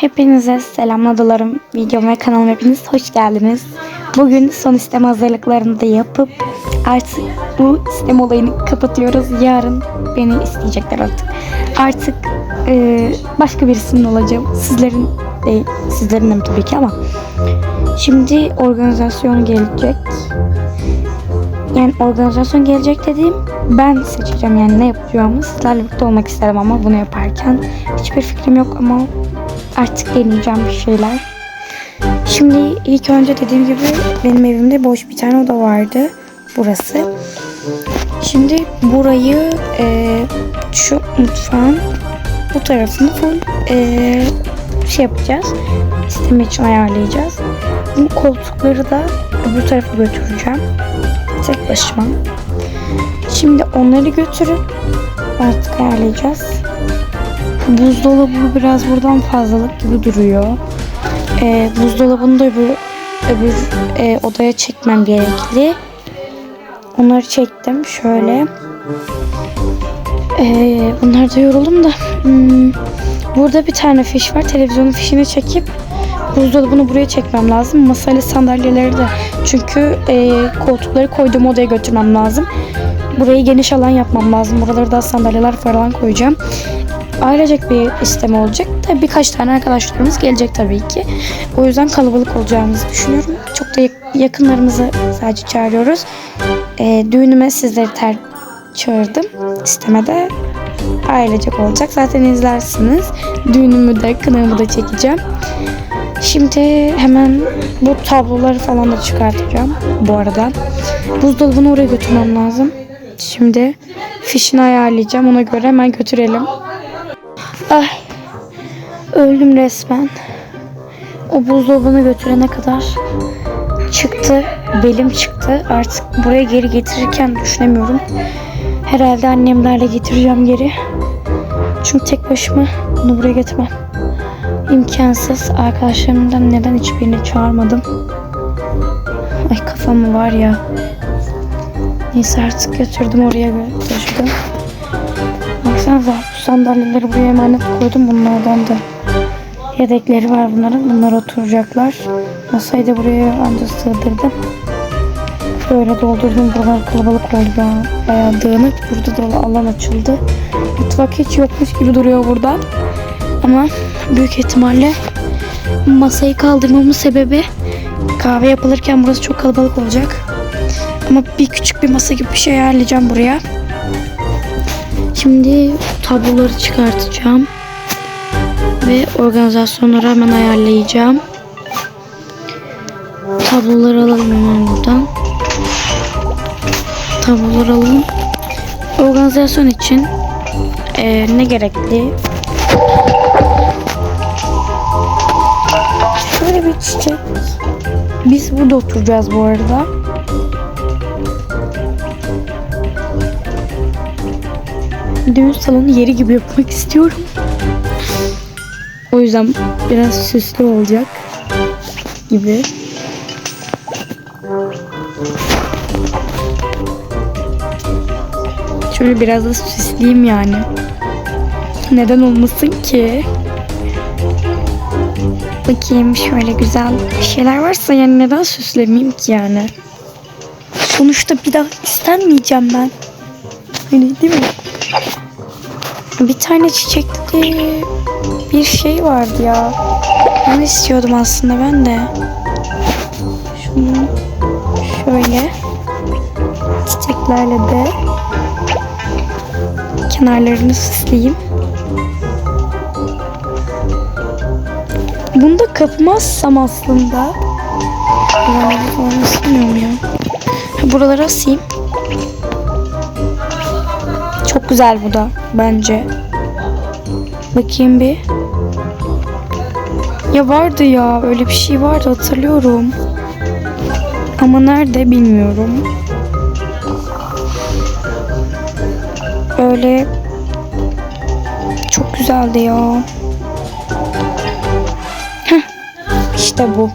Hepinize selamladılarım. Videoma ve kanalıma hepiniz hoş geldiniz. Bugün son istem hazırlıklarını da yapıp artık bu istem olayını kapatıyoruz. Yarın beni isteyecekler artık. Artık e, başka birisinin olacağım. Sizlerin değil, sizlerin de tabii ki ama. Şimdi organizasyon gelecek. Yani organizasyon gelecek dediğim ben seçeceğim yani ne yapacağımı sizlerle birlikte olmak isterim ama bunu yaparken hiçbir fikrim yok ama artık deneyeceğim bir şeyler. Şimdi ilk önce dediğim gibi benim evimde boş bir tane oda vardı. Burası. Şimdi burayı e, şu mutfağın bu tarafını full e, şey yapacağız. İsteme için ayarlayacağız. Bu koltukları da öbür tarafa götüreceğim. Tek başıma. Şimdi onları götürüp artık ayarlayacağız. Buzdolabı biraz buradan fazlalık gibi duruyor. Ee, buzdolabını da öbür, öbür e, odaya çekmem gerekli. Onları çektim şöyle. Ee, bunlar da yoruldum da. Hmm, burada bir tane fiş var. Televizyonun fişini çekip buzdolabını buraya çekmem lazım. Masayla sandalyeleri de. Çünkü e, koltukları koyduğum odaya götürmem lazım. Burayı geniş alan yapmam lazım. Buraları da sandalyeler falan koyacağım. Ailecek bir isteme olacak. Tabii birkaç tane arkadaşlarımız gelecek tabii ki. O yüzden kalabalık olacağımızı düşünüyorum. Çok da yak- yakınlarımızı sadece çağırıyoruz. E, düğünüme sizleri ter çağırdım. İstemede ailecek olacak. Zaten izlersiniz. Düğünümü de kınamı da çekeceğim. Şimdi hemen bu tabloları falan da çıkartacağım bu arada. Buzdolabını oraya götürmem lazım. Şimdi fişini ayarlayacağım. Ona göre hemen götürelim. Ay. Öldüm resmen. O buzdolabını götürene kadar çıktı. Belim çıktı. Artık buraya geri getirirken düşünemiyorum. Herhalde annemlerle getireceğim geri. Çünkü tek başıma bunu buraya getirmem. İmkansız. Arkadaşlarımdan neden hiçbirini çağırmadım? Ay kafamı var ya. Neyse artık götürdüm oraya götürdüm. Baksanıza sandalyeleri buraya emanet koydum bunlardan da. Yedekleri var bunların. Bunlar oturacaklar. Masayı da buraya anca sığdırdım. Böyle doldurdum. Buralar kalabalık oldu. ya. Bayağı dağınık. Burada da alan açıldı. Mutfak hiç yokmuş gibi duruyor burada. Ama büyük ihtimalle masayı kaldırmamın sebebi kahve yapılırken burası çok kalabalık olacak. Ama bir küçük bir masa gibi bir şey ayarlayacağım buraya. Şimdi tabloları çıkartacağım. Ve organizasyonları hemen ayarlayacağım. Tabloları alalım hemen buradan. Tabloları alalım. Organizasyon için eee, ne gerekli? Şöyle bir çiçek. Biz burada oturacağız bu arada. Düğün salonu yeri gibi yapmak istiyorum. O yüzden biraz süslü olacak gibi. Şöyle biraz da süsleyeyim yani. Neden olmasın ki? Bakayım şöyle güzel şeyler varsa yani neden süslemeyeyim ki yani? Sonuçta bir daha istenmeyeceğim ben. Öyle değil mi? Bir tane çiçekli bir şey vardı ya. Onu istiyordum aslında ben de. Şunu şöyle çiçeklerle de kenarlarını süsleyeyim. Bunu da kapıma assam aslında. Falan asmıyorum ya. Ha, Buraları asayım. Güzel bu da bence. Bakayım bir. Ya vardı ya öyle bir şey vardı hatırlıyorum. Ama nerede bilmiyorum. Öyle çok güzeldi ya. Heh, işte bu.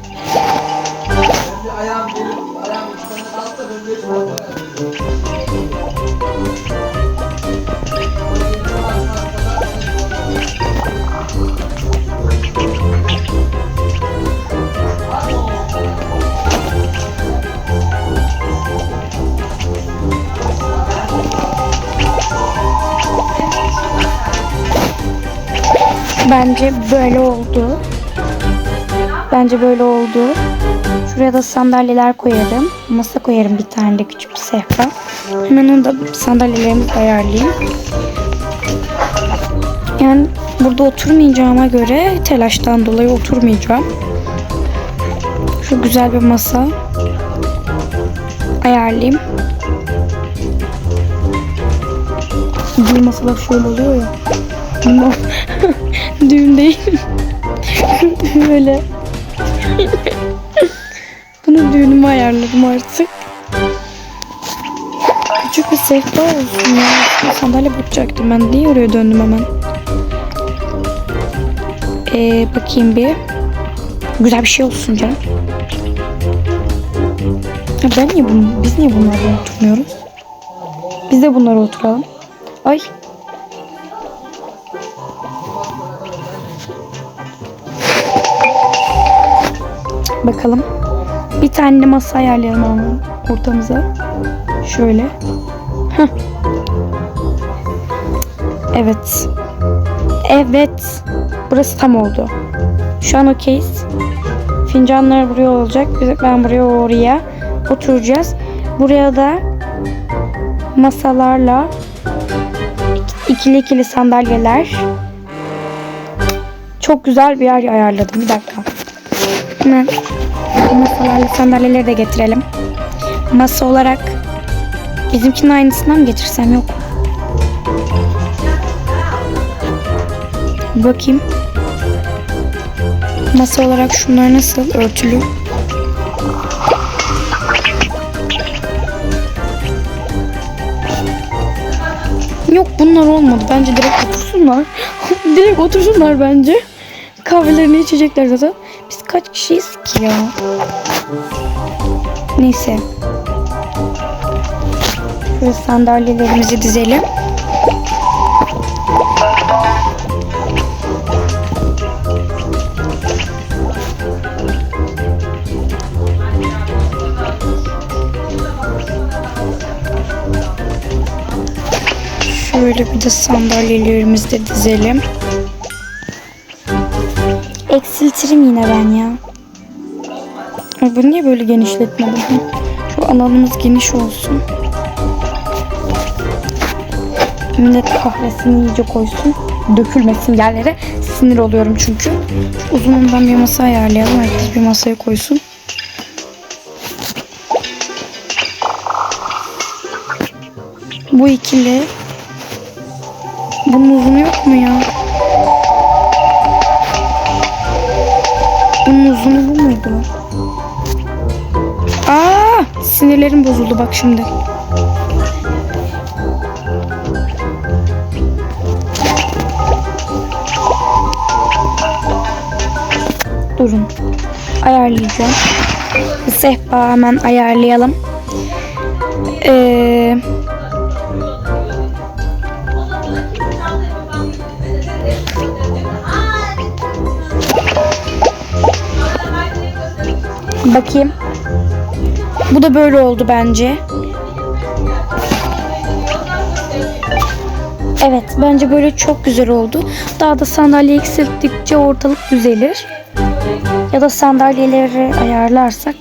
Bence böyle oldu. Bence böyle oldu. Şuraya da sandalyeler koyarım. Masa koyarım bir tane de küçük bir sehpa. Hemen onu da sandalyelerimizi ayarlayayım. Yani burada oturmayacağıma göre telaştan dolayı oturmayacağım. Şu güzel bir masa ayarlayayım. Düğün masalar şöyle oluyor ya. Ama Düğün değil. Böyle. Bunu düğünüme ayarladım artık. Küçük bir sehpa olsun ya. Sandalye bakacaktım ben. Niye oraya döndüm hemen? Ee, bakayım bir. Güzel bir şey olsun canım. Ya ben niye bunu, biz niye bunlarla oturmuyoruz? Biz de bunlara oturalım. Ay. Bakalım. Bir tane masa ayarlayalım ama ortamıza. Şöyle. Heh. Evet. Evet. Burası tam oldu. Şu an okeyiz. Fincanlar buraya olacak. Ben buraya oraya oturacağız. Buraya da masalarla ikili ikili sandalyeler. Çok güzel bir yer ayarladım. Bir dakika. Hemen masalarla sandalyeleri de getirelim. Masa olarak bizimkinin aynısından mı getirsem yok. Bakayım. Masa olarak şunlar nasıl örtülü? Yok bunlar olmadı. Bence direkt otursunlar. direkt otursunlar bence. Kahvelerini içecekler zaten. Kaç kişiyiz ki ya? Neyse. Şöyle sandalyelerimizi dizelim. Şöyle bir de sandalyelerimizi de dizelim. Eksiltirim yine ben ya. Ay bunu niye böyle genişletmedim? Şu alanımız geniş olsun. Millet kahvesini iyice koysun. Dökülmesin yerlere. Sinir oluyorum çünkü. Uzunundan bir masa ayarlayalım. Herkes bir masaya koysun. Bu ikili. Bunun uzunu yok mu ya? Bunun uzunu bu muydu? Aa, sinirlerim bozuldu bak şimdi. Durun. Ayarlayacağım. Sehpa hemen ayarlayalım. Ee, Bakayım. Bu da böyle oldu bence. Evet bence böyle çok güzel oldu. Daha da sandalye eksilttikçe ortalık düzelir. Ya da sandalyeleri ayarlarsak.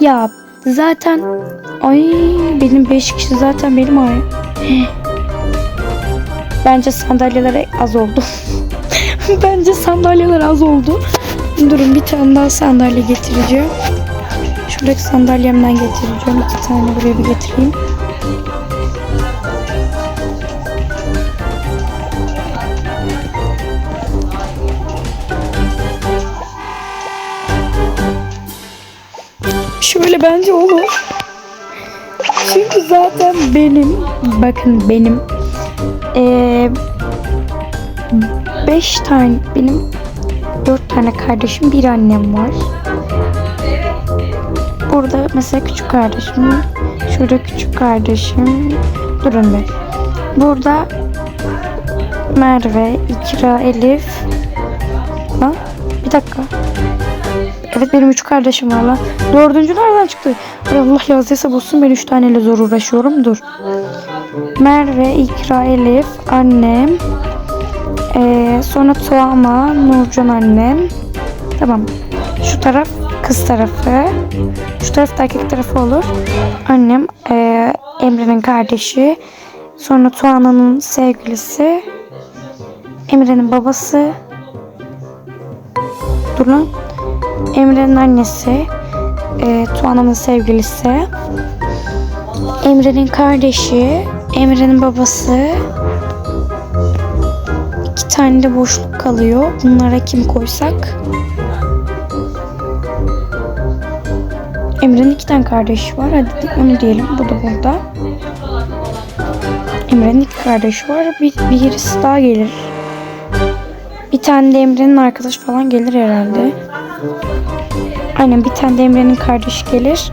Ya zaten ay benim 5 kişi zaten benim ay. Bence sandalyeler az oldu. Bence sandalyeler az oldu. Durun bir tane daha sandalye getireceğim. Şuradaki sandalyemden getireceğim. İki tane buraya bir getireyim. Şöyle bence olur. Çünkü zaten benim, bakın benim eee beş tane benim dört tane kardeşim bir annem var. Burada mesela küçük kardeşim, şurada küçük kardeşim. Durun bir. Burada Merve, İkra, Elif. Lan bir dakika. Evet benim üç kardeşim var lan. Dördüncü nereden çıktı? Ay Allah yazdıysa bulsun ben üç taneyle zor uğraşıyorum. Dur. Merve, İkra, Elif, annem, sonra Tuana, Nurcan annem. Tamam. Şu taraf kız tarafı. Şu taraf da erkek tarafı olur. Annem, e, Emre'nin kardeşi. Sonra Tuana'nın sevgilisi. Emre'nin babası. Dur lan. Emre'nin annesi. E, Tuana'nın sevgilisi. Emre'nin kardeşi. Emre'nin babası. İki tane de boşluk kalıyor. Bunlara kim koysak? Emre'nin iki tane kardeşi var. Hadi onu diyelim. Bu da burada. Emre'nin iki kardeşi var. Bir, birisi daha gelir. Bir tane de Emre'nin arkadaşı falan gelir herhalde. Aynen bir tane de Emre'nin kardeşi gelir.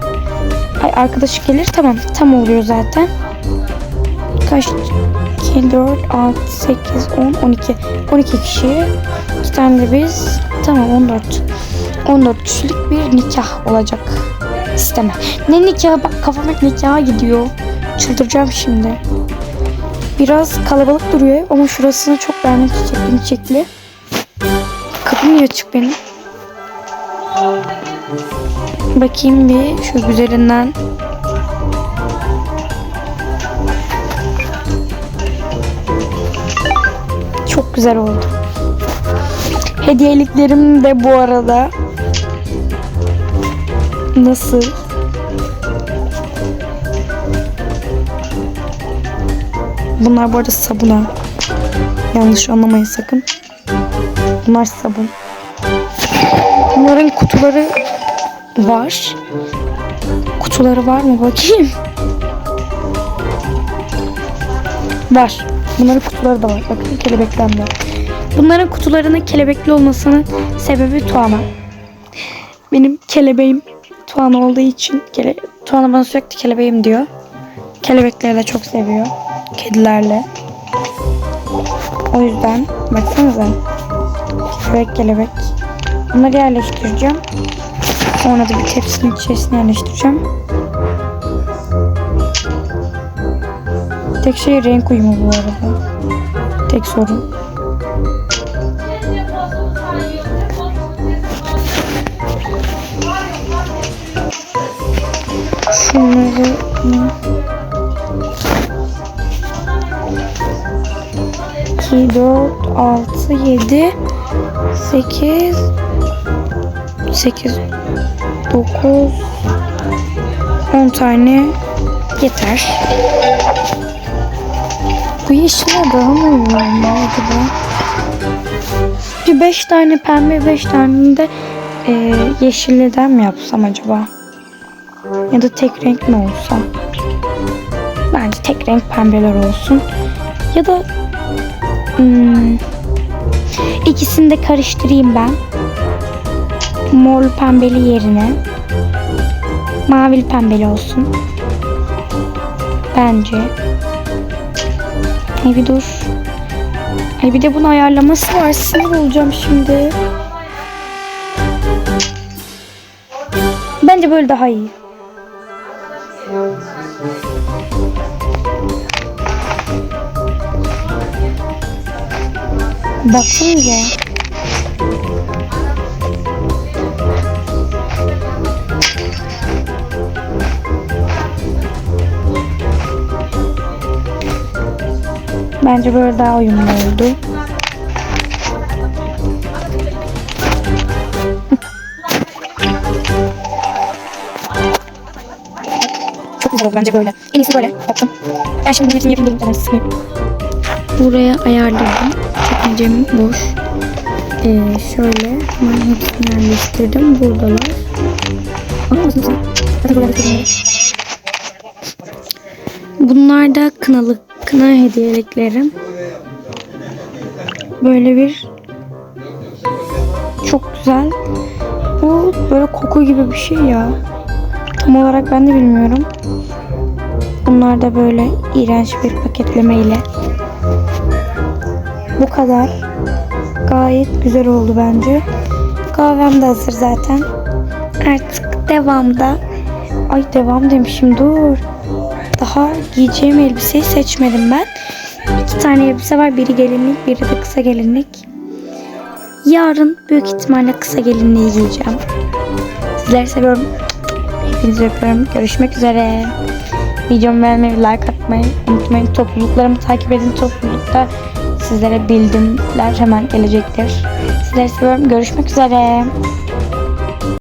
Ay arkadaşı gelir. Tamam. Tam oluyor zaten. Kaç? 2, 4, 6, 8, 10, 12. 12 kişi. İki tane de biz. Tamam 14. 14 kişilik bir nikah olacak. İsteme. Ne nikahı? Bak kafam hep nikaha gidiyor. Çıldıracağım şimdi. Biraz kalabalık duruyor ama şurasını çok beğendim çiçekli çiçekli. Kapım niye açık benim? Bakayım bir şu güzelinden. Güzel oldu. Hediyeliklerim de bu arada. Nasıl? Bunlar bu arada sabun ha. Yanlış anlamayın sakın. Bunlar sabun. Bunların kutuları var. Kutuları var mı bakayım? Var. Bunların kutuları da var. Bakın kelebekten var. Bunların kutularının kelebekli olmasının sebebi Tuana. Benim kelebeğim Tuana olduğu için kele Tuana bana sürekli kelebeğim diyor. Kelebekleri de çok seviyor. Kedilerle. O yüzden baksanıza. Kelebek kelebek. Bunları yerleştireceğim. Sonra da bir tepsinin içerisine yerleştireceğim. Tek şey renk uyumu bu arada. Tek sorun. Şunları 2, 4, 6, 7, 8, 8, 9, 10 tane yeter. Bu yeşiller daha mı ya acaba? Bir 5 tane pembe 5 tane de e, yeşilliden mi yapsam acaba? Ya da tek renk mi olsa? Bence tek renk pembeler olsun. Ya da hmm, ikisini de karıştırayım ben. Mor pembeli yerine mavili pembeli olsun. Bence. Ay bir dur. Ay bir de bunun ayarlaması var. Sinir olacağım şimdi. Bence böyle daha iyi. Baksanıza. Bence böyle daha uyumlu oldu. Çok güzel oldu bence böyle. En iyisi böyle. Baktım. Ben şimdi yönetim yapayım dedim. Tamam, Buraya ayarladım. Çekmecem boş. Ee, şöyle ben hepsini yerleştirdim. Buradalar. Ama yapıyorum. Bunlar da kınalı kına hediyeliklerim. Böyle bir çok güzel. Bu böyle koku gibi bir şey ya. Tam olarak ben de bilmiyorum. Bunlar da böyle iğrenç bir paketleme ile. Bu kadar. Gayet güzel oldu bence. Kahvem de hazır zaten. Artık devamda. Ay devam demişim dur. Daha giyeceğim elbiseyi seçmedim ben. İki tane elbise var. Biri gelinlik, biri de kısa gelinlik. Yarın büyük ihtimalle kısa gelinliği giyeceğim. Sizleri seviyorum. Hepinizi öpüyorum. Görüşmek üzere. Videomu beğenmeyi, like atmayı unutmayın. Topluluklarımı takip edin. Toplulukta sizlere bildirimler hemen gelecektir. Sizleri seviyorum. Görüşmek üzere.